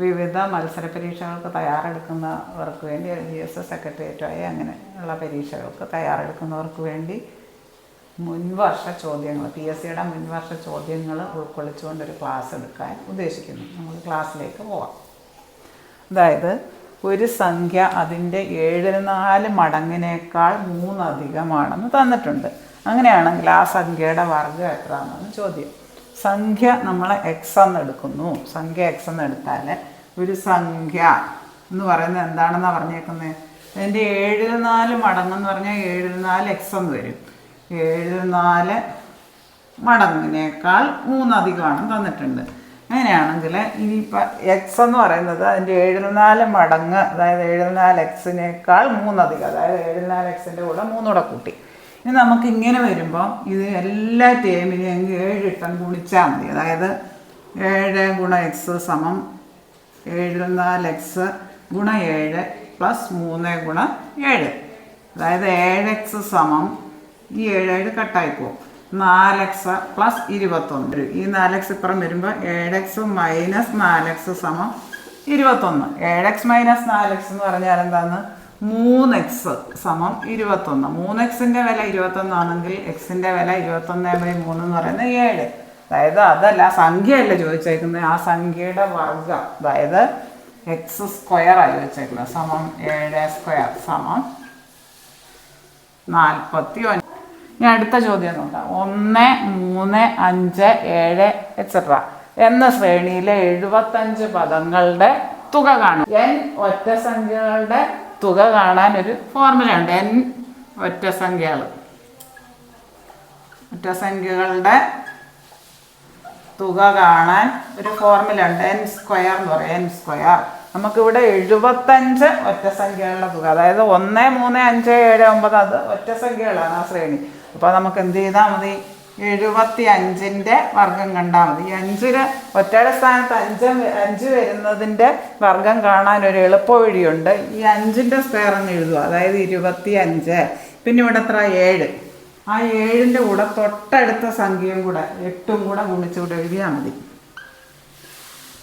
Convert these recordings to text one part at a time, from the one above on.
വിവിധ മത്സര പരീക്ഷകൾക്ക് തയ്യാറെടുക്കുന്നവർക്ക് വേണ്ടി ജി എസ് എസ് സെക്രട്ടേറിയറ്റായി അങ്ങനെ ഉള്ള പരീക്ഷകൾക്ക് തയ്യാറെടുക്കുന്നവർക്ക് വേണ്ടി മുൻവർഷ ചോദ്യങ്ങൾ പി എസ് സിയുടെ മുൻവർഷ ചോദ്യങ്ങൾ ഉൾക്കൊള്ളിച്ചുകൊണ്ടൊരു ക്ലാസ് എടുക്കാൻ ഉദ്ദേശിക്കുന്നു. നമ്മൾ ക്ലാസ്സിലേക്ക് പോവാം. അതായത് ഒരു സംഖ്യ അതിന്റെ ഏഴിന് നാല് മടങ്ങിനേക്കാൾ മൂന്നധികമാണെന്ന് തന്നിട്ടുണ്ട്. അങ്ങനെയാണെങ്കിൽ ആ സംഖ്യയുടെ വർഗം എത്രയാണെന്ന് ചോദ്യം. സംഖ്യ നമ്മൾ എക്സ് എന്ന് എടുക്കുന്നു സംഖ്യ എക്സ് എന്ന് എടുത്താൽ ഒരു സംഖ്യ എന്ന് പറയുന്നത് എന്താണെന്നാണ് പറഞ്ഞേക്കുന്നത് അതിന്റെ ഏഴിൽ നാല് മടങ്ങെന്ന് പറഞ്ഞാൽ ഏഴിൽ നാല് എക്സ് എന്ന് വരും. ഏഴിൽ നാല് മടങ്ങിനേക്കാൾ മൂന്നധികമാണ് തന്നിട്ടുണ്ട്. അങ്ങനെയാണെങ്കിൽ ഇനിയിപ്പോൾ എക്സ് എന്ന് പറയുന്നത് അതിന്റെ ഏഴിൽ നാല് മടങ്ങ് അതായത് ഏഴിൽ നാല് എക്സിനേക്കാൾ മൂന്നധികം അതായത് ഏഴിൽ നാല് എക്സിന്റെ കൂടെ മൂന്നുകൂടെ കൂട്ടി. ഇനി നമുക്ക് ഇങ്ങനെ വരുമ്പോൾ ഇത് എല്ലാ ടേമിനെയും അങ്ങ് ഏഴ് ഇട്ടം ഗുണിച്ചാൽ മതി. അതായത് ഏഴ് ഗുണ എക്സ് സമം ഏഴിൽ നാല് എക്സ് ഗുണ ഏഴ് പ്ലസ് മൂന്ന് ഗുണ ഏഴ്. അതായത് ഏഴ് എക്സ് സമം ഈ ഏഴ് ഏഴ് കട്ടായി പോകും നാല് എക്സ് പ്ലസ് ഇരുപത്തൊന്ന്. ഈ നാല് എക്സ് ഇപ്പുറം വരുമ്പോൾ ഏഴ് എക്സ് മൈനസ് നാല് എക്സ് സമം ഇരുപത്തൊന്ന്. ഏഴ് എക്സ് മൈനസ് നാല് എക്സ് എന്ന് പറഞ്ഞാൽ എന്താണ് മൂന്ന് എക്സ് സമം ഇരുപത്തൊന്ന്. മൂന്ന് എക്സിന്റെ വില ഇരുപത്തൊന്നാണെങ്കിൽ എക്സിന്റെ വില ഇരുപത്തൊന്ന് ബൈ മൂന്ന് എന്ന് പറയുന്നത് ഏഴ്. അതായത് അതല്ല സംഖ്യയല്ല ചോദിച്ചേക്കുന്നത്. ആ സംഖ്യയുടെ വർഗം. അതായത് എക്സ് സ്ക്വയറാണ് ചോദിച്ചേക്കുന്നത്. സമം ഏഴ് സ്ക്വയർ സമം നാൽപ്പത്തി ഒന്ന് ഇനി അടുത്ത ചോദ്യം നോക്കാം. ഒന്ന് മൂന്ന് അഞ്ച് ഏഴ് എക്സെട്ര എന്ന ശ്രേണിയിലെ എഴുപത്തഞ്ച് പദങ്ങളുടെ തുക കാണും. എൻ ഒറ്റ സംഖ്യകളുടെ തുക കാണാൻ ഒരു ഫോർമുല ഉണ്ട്. എൻ ഒറ്റ സംഖ്യകൾ ഒറ്റ സംഖ്യകളുടെ തുക കാണാൻ ഒരു ഫോർമുല ഉണ്ട്. എൻ സ്ക്വയർ എന്ന് പറയും. എൻ സ്ക്വയർ നമുക്കിവിടെ എഴുപത്തഞ്ച് ഒറ്റ സംഖ്യകളുടെ തുക. അതായത് ഒന്ന് മൂന്ന് അഞ്ച് ഏഴ് ഒമ്പത് അത് ഒറ്റ സംഖ്യകളാണ് ആ ശ്രേണി. അപ്പോൾ നമുക്ക് എന്ത് ചെയ്താൽ മതി? എഴുപത്തി അഞ്ചിന്റെ വർഗം കണ്ടാൽ മതി. ഈ അഞ്ചിന് ഒറ്റയുടെ സ്ഥാനത്ത് അഞ്ച് അഞ്ച് വരുന്നതിന്റെ വർഗം കാണാൻ ഒരു എളുപ്പ വഴിയുണ്ട് ഈ അഞ്ചിന്റെ സ്ക്വയർ എന്ന് എഴുതുക. അതായത് ഇരുപത്തി അഞ്ച് പിന്നെ ഇവിടെ എത്ര? ഏഴ്. ആ ഏഴിന്റെ കൂടെ തൊട്ടടുത്ത സംഖ്യയും കൂടെ എട്ടും കൂടെ ഗുണിച്ചുകൂടെ എഴുതിയാൽ മതി.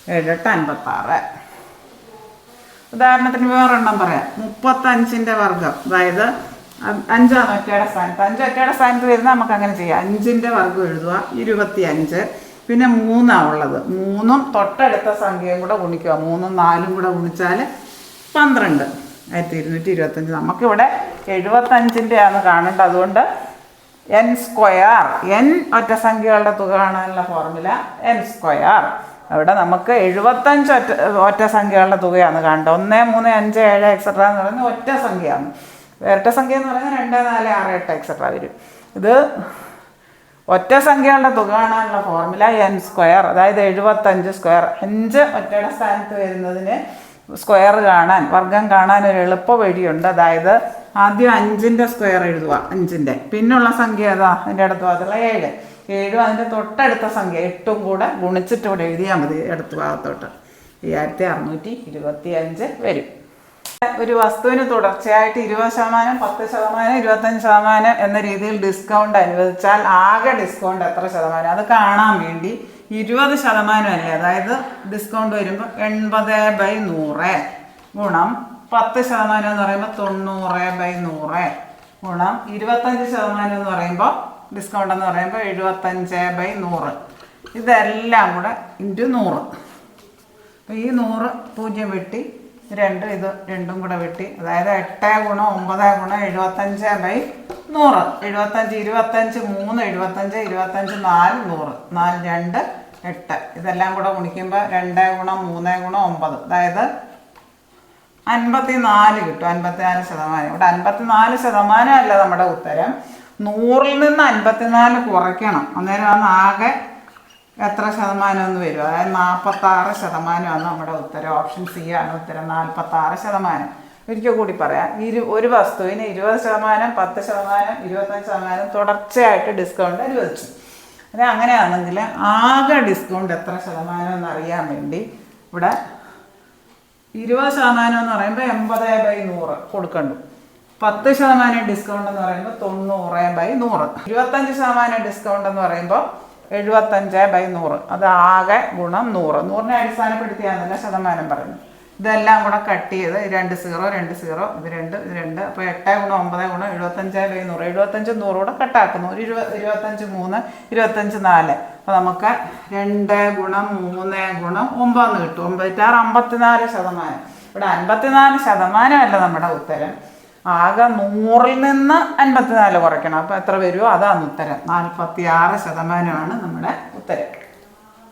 ഏഴെട്ട് അൻപത്താറ്. ഉദാഹരണത്തിന് വേറൊരെണ്ണം പറയാം. മുപ്പത്തഞ്ചിന്റെ വർഗം. അതായത് അഞ്ചാണ് ഒറ്റയുടെ സ്ഥാനത്ത്. അഞ്ച് ഒറ്റയുടെ സ്ഥാനത്ത് വരുന്ന നമുക്ക് അങ്ങനെ ചെയ്യാം. അഞ്ചിന്റെ വർഗം എഴുതുക. ഇരുപത്തി അഞ്ച് പിന്നെ മൂന്നാണ് ഉള്ളത്. മൂന്നും തൊട്ടടുത്ത സംഖ്യയും കൂടെ ഗുണിക്കുക. മൂന്നും നാലും കൂടെ ഗുണിച്ചാൽ പന്ത്രണ്ട്. ആയിരത്തി ഇരുന്നൂറ്റി ഇരുപത്തഞ്ച് നമുക്കിവിടെ എഴുപത്തഞ്ചിന്റെ ആണ് കാണേണ്ടത്. അതുകൊണ്ട് എൻ സ്ക്വയർ എൻ ഒറ്റ സംഖ്യകളുടെ തുക കാണാനുള്ള ഫോർമുല എൻ സ്ക്വയർ അവിടെ നമുക്ക് എഴുപത്തഞ്ച് ഒറ്റ ഒറ്റ സംഖ്യകളുടെ തുകയാണ് കാണേണ്ടത്. ഒന്ന് മൂന്ന് അഞ്ച് ഏഴ് എക്സെട്ര എന്ന് പറയുന്നത് ഒറ്റ സംഖ്യയാണ്. ഇരട്ട സംഖ്യ എന്ന് പറയുന്നത് രണ്ട് നാല് ആറ് എട്ട് എക്സെട്ര വരും. ഇത് ഒറ്റ സംഖ്യകളുടെ തുക കാണാനുള്ള ഫോർമുല എൻ സ്ക്വയർ അതായത് എഴുപത്തഞ്ച് സ്ക്വയർ അഞ്ച് ഒറ്റയുടെ സ്ഥാനത്ത് വരുന്നതിന് സ്ക്വയർ കാണാൻ വർഗം കാണാൻ ഒരു എളുപ്പ വഴിയുണ്ട്. അതായത് ആദ്യം അഞ്ചിന്റെ സ്ക്വയർ എഴുതുക അഞ്ചിന്റെ പിന്നുള്ള സംഖ്യ ഏതാ? അതിന്റെ അടുത്ത ഭാഗത്തുള്ള ഏഴ്. ഏഴും അതിന്റെ തൊട്ടടുത്ത സംഖ്യ എട്ടും കൂടെ ഗുണിച്ചിട്ട് ഇവിടെ എഴുതിയാൽ മതി അടുത്ത ഭാഗത്തോട്ട്. അയ്യായിരത്തി അറുന്നൂറ്റി ഇരുപത്തി അഞ്ച് വരും. ഒരു വസ്തുവിന് തുടർച്ചയായിട്ട് ഇരുപത് ശതമാനം പത്ത് ശതമാനം ഇരുപത്തഞ്ച് ശതമാനം എന്ന രീതിയിൽ ഡിസ്കൗണ്ട് അനുവദിച്ചാൽ ആകെ ഡിസ്കൗണ്ട് എത്ര ശതമാനം? അത് കാണാൻ വേണ്ടി ഇരുപത് ശതമാനം അല്ലേ? അതായത് ഡിസ്കൗണ്ട് വരുമ്പോൾ എൺപത് ബൈ നൂറ് ഗുണം പത്ത് ശതമാനം എന്ന് പറയുമ്പോൾ തൊണ്ണൂറ് ബൈ നൂറ് ഗുണം ഇരുപത്തഞ്ച് ശതമാനം എന്ന് പറയുമ്പോൾ ഡിസ്കൗണ്ട് എന്ന് പറയുമ്പോൾ എഴുപത്തഞ്ച് ബൈ നൂറ്. ഇതെല്ലാം കൂടെ ഇന്റു നൂറ്. അപ്പോൾ ഈ നൂറ് പൂജ്യം വെട്ടി രണ്ട് ഇത് രണ്ടും കൂടെ വെട്ടി. അതായത് എട്ട് ഗുണം ഒമ്പത് ഗുണം എഴുപത്തഞ്ച് ബൈ നൂറ്. എഴുപത്തഞ്ച് ഇരുപത്തഞ്ച് മൂന്ന് എഴുപത്തഞ്ച് ഇരുപത്തഞ്ച് നാല് നൂറ്. നാല് രണ്ട് എട്ട്. ഇതെല്ലാം കൂടെ ഗുണിക്കുമ്പോൾ രണ്ട് ഗുണം മൂന്ന് ഗുണം ഒമ്പത്. അതായത് അൻപത്തി നാല് കിട്ടും. അൻപത്തി നാല് ശതമാനം. ഇവിടെ അൻപത്തി നാല് ശതമാനം അല്ല നമ്മുടെ ഉത്തരം. നൂറിൽ നിന്ന് അൻപത്തിനാല് കുറയ്ക്കണം. അന്നേരം അന്ന് ആകെ എത്ര ശതമാനം എന്ന് വരും? അതായത് നാൽപ്പത്താറ് ശതമാനമാണ് നമ്മുടെ ഉത്തരം. ഓപ്ഷൻ സി ആണ് ഉത്തരം. നാൽപ്പത്താറ് ശതമാനം. ഒരിക്കൽ കൂടി പറയാം. ഇരു ഒരു വസ്തുവിന് ഇരുപത് ശതമാനം പത്ത് ശതമാനം ഇരുപത്തഞ്ച് ശതമാനം തുടർച്ചയായിട്ട് ഡിസ്കൗണ്ട് അനുവദിച്ചു. അത് അങ്ങനെയാണെങ്കിൽ ആകെ ഡിസ്കൗണ്ട് എത്ര ശതമാനം എന്നറിയാൻ വേണ്ടി ഇവിടെ ഇരുപത് ശതമാനം എന്ന് പറയുമ്പോൾ എൺപത് ബൈ നൂറ് കൊടുക്കണ്ടു. പത്ത് ശതമാനം ഡിസ്കൗണ്ട് എന്ന് പറയുമ്പോൾ തൊണ്ണൂറ് ബൈ നൂറ്. ഇരുപത്തഞ്ച് ശതമാനം ഡിസ്കൗണ്ട് എന്ന് പറയുമ്പോൾ എഴുപത്തഞ്ച് ബൈ നൂറ്. അത് ആകെ ഗുണം നൂറ്. നൂറിനെ അടിസ്ഥാനപ്പെടുത്തിയാണെന്നല്ല ശതമാനം പറയുന്നത്. ഇതെല്ലാം കൂടെ കട്ട് ചെയ്ത് രണ്ട് സീറോ രണ്ട് സീറോ ഇത് രണ്ട് ഇത് രണ്ട്. അപ്പോൾ എട്ട് ഗുണം ഒമ്പത് ഗുണം എഴുപത്തഞ്ച് ബൈ നൂറ്. എഴുപത്തഞ്ച് നൂറ് കൂടെ കട്ടാക്കുന്നു ഒരു ഇരുപത് ഇരുപത്തഞ്ച് മൂന്ന് ഇരുപത്തഞ്ച് നാല്. അപ്പോൾ നമുക്ക് രണ്ട് ഗുണം മൂന്ന് ഗുണം ഒമ്പതെന്ന് കിട്ടും. ഒമ്പത്താറ് അമ്പത്തിനാല് ശതമാനം. ഇവിടെ അൻപത്തിനാല് ശതമാനമല്ല നമ്മുടെ ഉത്തരം. ആകെ നൂറിൽ നിന്ന് അൻപത്തിനാല് കുറയ്ക്കണം. അപ്പോൾ എത്ര വരുമോ അതാണ് ഉത്തരം. നാൽപ്പത്തി ആറ് ശതമാനമാണ് നമ്മുടെ ഉത്തരം.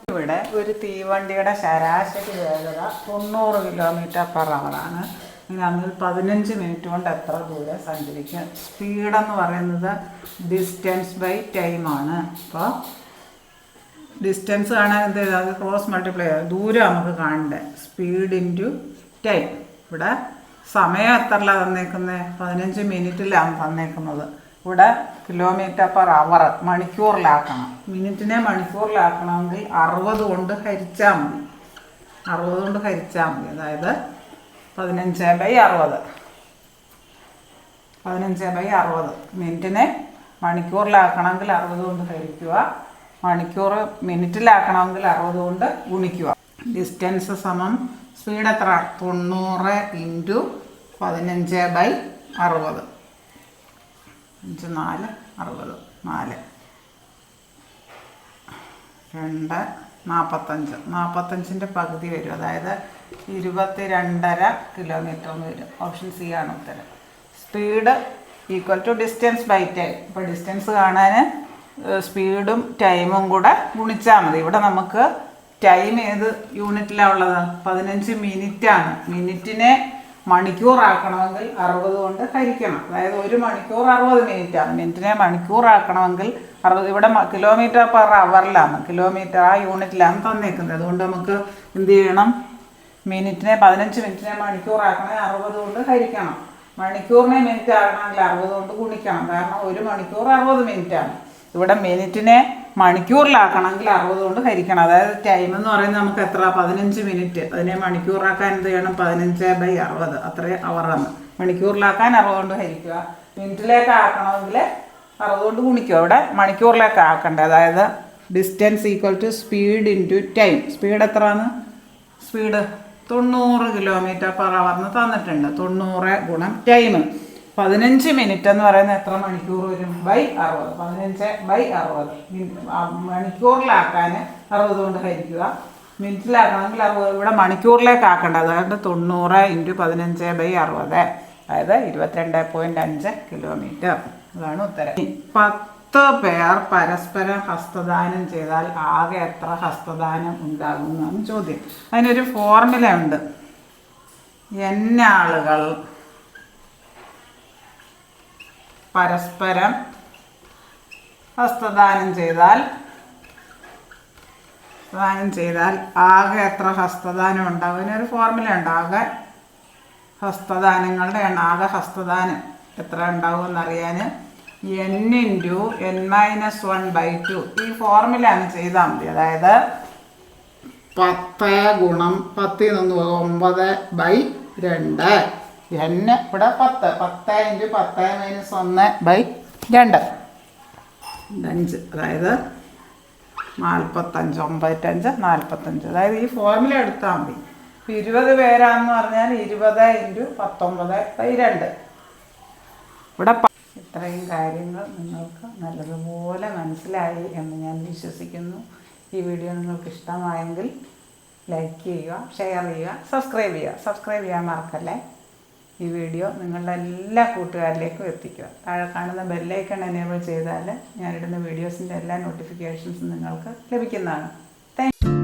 ഇവിടെ ഒരു തീവണ്ടിയുടെ ശരാശരി വേഗത തൊണ്ണൂറ് കിലോമീറ്റർ പെർ ആണ്. അതിൽ പതിനഞ്ച് മിനിറ്റ് കൊണ്ട് എത്ര ദൂരം സഞ്ചരിക്കും? സ്പീഡെന്ന് പറയുന്നത് ഡിസ്റ്റൻസ് ബൈ ടൈമാണ് അപ്പോൾ ഡിസ്റ്റൻസ് കാണാൻ എന്ത് ചെയ്താൽ ക്രോസ് മൾട്ടിപ്ലൈ ദൂരം നമുക്ക് കാണണ്ടേ? സ്പീഡ് ഇന്റു ടൈം ഇവിടെ സമയം എത്രല്ല തന്നേക്കുന്നത് പതിനഞ്ച് മിനിറ്റിലാണ് തന്നേക്കുന്നത്. ഇവിടെ കിലോമീറ്റർ പെർ അവർ മണിക്കൂറിലാക്കണം. മിനിറ്റിനെ മണിക്കൂറിലാക്കണമെങ്കിൽ അറുപത് കൊണ്ട് ഹരിച്ചാൽ മതി. അറുപത് കൊണ്ട് ഹരിച്ചാൽ മതി. അതായത് പതിനഞ്ച് ബൈ അറുപത്. പതിനഞ്ച് ബൈ അറുപത്. മിനിറ്റിനെ മണിക്കൂറിലാക്കണമെങ്കിൽ അറുപത് കൊണ്ട് ഹരിക്കുക. മണിക്കൂർ മിനിറ്റിലാക്കണമെങ്കിൽ അറുപത് കൊണ്ട് ഗുണിക്കുക. ഡിസ്റ്റൻസ് സമം സ്പീഡ് എത്ര? തൊണ്ണൂറ് ഇന്റു പതിനഞ്ച് ബൈ അറുപത്. അഞ്ച് നാല് അറുപത്. നാല്. രണ്ട് നാൽപ്പത്തഞ്ച് നാൽപ്പത്തഞ്ചിന്റെ പകുതി വരും. അതായത് ഇരുപത്തി രണ്ടര കിലോമീറ്റർ എന്ന് വരും. ഓപ്ഷൻ സി ആണ് ഉത്തരം. Speed equal to distance by time ഇപ്പോൾ ഡിസ്റ്റൻസ് കാണാൻ സ്പീഡും ടൈമും കൂടെ ഗുണിച്ചാൽ മതി. ഇവിടെ നമുക്ക് ടൈം ഏത് യൂണിറ്റിലാണ് ഉള്ളത്? പതിനഞ്ച് ആണ്. മിനിറ്റിനെ മണിക്കൂറാക്കണമെങ്കിൽ അറുപത് കൊണ്ട് ഹരിക്കണം. അതായത് ഒരു മണിക്കൂർ അറുപത് ആണ്. മിനിറ്റിനെ മണിക്കൂറാക്കണമെങ്കിൽ അറുപത് ഇവിടെ കിലോമീറ്റർ പെർ അവറിലാണ് കിലോമീറ്റർ ആ യൂണിറ്റിലാണ് തന്നേക്കുന്നത് അതുകൊണ്ട് നമുക്ക് എന്ത് ചെയ്യണം? മിനിറ്റിനെ പതിനഞ്ച് മിനിറ്റിനെ മണിക്കൂറാക്കണമെങ്കിൽ അറുപത് കൊണ്ട് ഹരിക്കണം. മണിക്കൂറിനെ മിനിറ്റ് ആകണമെങ്കിൽ അറുപത് കൊണ്ട് ഗുണിക്കണം. കാരണം ഒരു മണിക്കൂർ അറുപത് ആണ്. ഇവിടെ മിനിറ്റിനെ മണിക്കൂറിലാക്കണമെങ്കിൽ അറുപത് കൊണ്ട് ഹരിക്കണം. അതായത് ടൈം എന്ന് പറയുന്നത് നമുക്ക് എത്ര പതിനഞ്ച് മിനിറ്റ് അതിനെ മണിക്കൂറാക്കാൻ എന്ത് ചെയ്യണം? പതിനഞ്ച് ബൈ അറുപത്. അത്രയും അവറാണ് മണിക്കൂറിലാക്കാൻ അറുപത് കൊണ്ട് ഹരിക്കുക. മിനിറ്റിലേക്ക് ആക്കണമെങ്കിൽ അറുപത് കൊണ്ട് ഗുണിക്കുക. അവിടെ മണിക്കൂറിലേക്ക് ആക്കണ്ടേ അതായത് distance equal to speed into time speed എത്രയാണ്? സ്പീഡ് തൊണ്ണൂറ് കിലോമീറ്റർ പെർ അവർന്ന് തന്നിട്ടുണ്ട്. തൊണ്ണൂറ് ഗുണം ടൈം പതിനഞ്ച് മിനിറ്റ് എന്ന് പറയുന്നത് എത്ര മണിക്കൂർ വരും? ബൈ അറുപത്. പതിനഞ്ച് ബൈ അറുപത്. മണിക്കൂറിലാക്കാൻ അറുപത് കൊണ്ട് ഹരിക്കുക. മിനിറ്റിലാക്കണമെങ്കിൽ അറുപത്. ഇവിടെ മണിക്കൂറിലേക്ക് ആക്കേണ്ട അതായത് തൊണ്ണൂറ് ഇന്റു പതിനഞ്ച് ബൈ അറുപത്. അതായത് ഇരുപത്തിരണ്ട് പോയിന്റ് അഞ്ച് കിലോമീറ്റർ അതാണ് ഉത്തരം. പത്ത് പേർ പരസ്പരം ഹസ്തദാനം ചെയ്താൽ ആകെ എത്ര ഹസ്തദാനം ഉണ്ടാകും എന്നാണ് ചോദ്യം. അതിനൊരു ഫോർമുല ഉണ്ട്. എന്നാളുകൾ പരസ്പരം ഹസ്തദാനം ചെയ്താൽ ഹസ്തദാനം ചെയ്താൽ ആകെ എത്ര ഹസ്തദാനം ഉണ്ടാകും ഇതിനൊരു ഫോർമുല ഉണ്ട് ആകെ ഹസ്തദാനങ്ങളുടെ എണ്ണം ആകെ ഹസ്തദാനം എത്ര ഉണ്ടാവും എന്നറിയാൻ. N into N minus one by two ഈ ഫോർമുല അങ്ങ് ചെയ്താൽ മതി. അതായത് പത്ത് ഗുണം പത്തിൽ നിന്ന് ഒമ്പത് ബൈ രണ്ട്. എൻ ഇവിടെ പത്ത്. പത്ത് ഇന്റു പത്ത് മൈനസ് ഒന്ന് ബൈ രണ്ട്. അഞ്ച്. അതായത് നാൽപ്പത്തഞ്ച് ഒമ്പത്തഞ്ച് നാൽപ്പത്തഞ്ച് അതായത് ഈ ഫോർമുല എടുത്താൽ മതി. ഇരുപത് പേരാന്ന് പറഞ്ഞാൽ ഇരുപത് ഇന്റു പത്തൊമ്പത് ബൈ രണ്ട്. ഇവിടെ ഇത്രയും കാര്യങ്ങൾ നിങ്ങൾക്ക് നല്ലതുപോലെ മനസ്സിലായി എന്ന് ഞാൻ വിശ്വസിക്കുന്നു. ഈ വീഡിയോ നിങ്ങൾക്ക് ഇഷ്ടമായെങ്കിൽ ലൈക്ക് ചെയ്യുക ഷെയർ ചെയ്യുക സബ്സ്ക്രൈബ് ചെയ്യുക. സബ്സ്ക്രൈബ് ചെയ്യാൻ മറക്കല്ലേ? ഈ വീഡിയോ നിങ്ങളുടെ എല്ലാ കൂട്ടുകാരിലേക്കും എത്തിക്കുക. താഴെ കാണുന്ന ബെല്ലൈക്കൺ എനേബിൾ ചെയ്താൽ ഞാനിടുന്ന വീഡിയോസിന്റെ എല്ലാ നോട്ടിഫിക്കേഷൻസും നിങ്ങൾക്ക് ലഭിക്കുന്നതാണ്. താങ്ക്